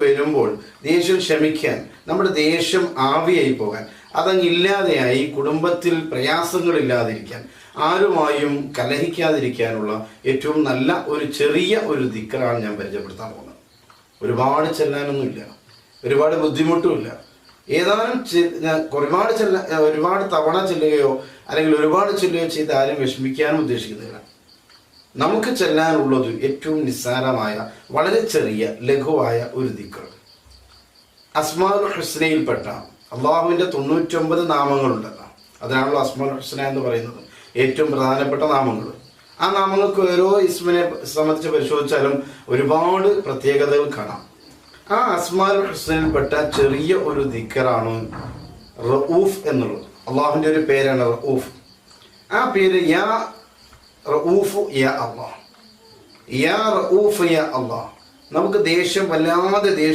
വരുമ്പോൾ ദേഷ്യം ക്ഷമിക്കാൻ നമ്മുടെ ദേഷ്യം ആവിയായി പോകാൻ അതങ്ങില്ലാതെയായി കുടുംബത്തിൽ പ്രയാസങ്ങളില്ലാതിരിക്കാൻ ആരുമായും കലഹിക്കാതിരിക്കാനുള്ള ഏറ്റവും നല്ല ഒരു ചെറിയ ഒരു ദിക്കറാണ് ഞാൻ പരിചയപ്പെടുത്താൻ പോകുന്നത്. ഒരുപാട് ചെല്ലാനൊന്നുമില്ല. ഒരുപാട് ബുദ്ധിമുട്ടുമില്ല. ഏതാനും ഒരുപാട് ചെല്ല ഒരുപാട് തവണ ചെല്ലുകയോ അല്ലെങ്കിൽ ഒരുപാട് ചെല്ലുകയോ ചെയ്ത് ആരും വിഷമിക്കാനും ഉദ്ദേശിക്കുന്നില്ല നമുക്ക് ചെല്ലാനുള്ളത് ഏറ്റവും നിസ്സാരമായ വളരെ ചെറിയ ലഘുവായ ഒരു ദിക്ർ അസ്മാൽ ഹുസ്നയിൽപ്പെട്ട അള്ളാഹുവിന്റെ തൊണ്ണൂറ്റൊമ്പത് നാമങ്ങളുണ്ടല്ലോ. അതിനാണല്ലോ അസ്മാൽ ഹുസ്ന എന്ന് പറയുന്നത്. ഏറ്റവും പ്രധാനപ്പെട്ട നാമങ്ങൾ. ആ നാമങ്ങൾക്ക് ഓരോ ഇസ്മിനെ സംബന്ധിച്ച് പരിശോധിച്ചാലും ഒരുപാട് പ്രത്യേകതകൾ കാണാം. ആ അസ്മാൽ ഹുസ്നയിൽപ്പെട്ട ചെറിയ ഒരു ദിക്കറാണ് റഊഫ് എന്നുള്ളത്. അള്ളാഹുവിന്റെ ഒരു പേരാണ് റഊഫ്. ആ പേര് യാ റഊഫ് യാ അള്ളാഹ്. യാ റഊഫ് യാ അള്ളാഹ്. നമുക്ക് ദേഷ്യം വല്ലാതെ ദേഷ്യം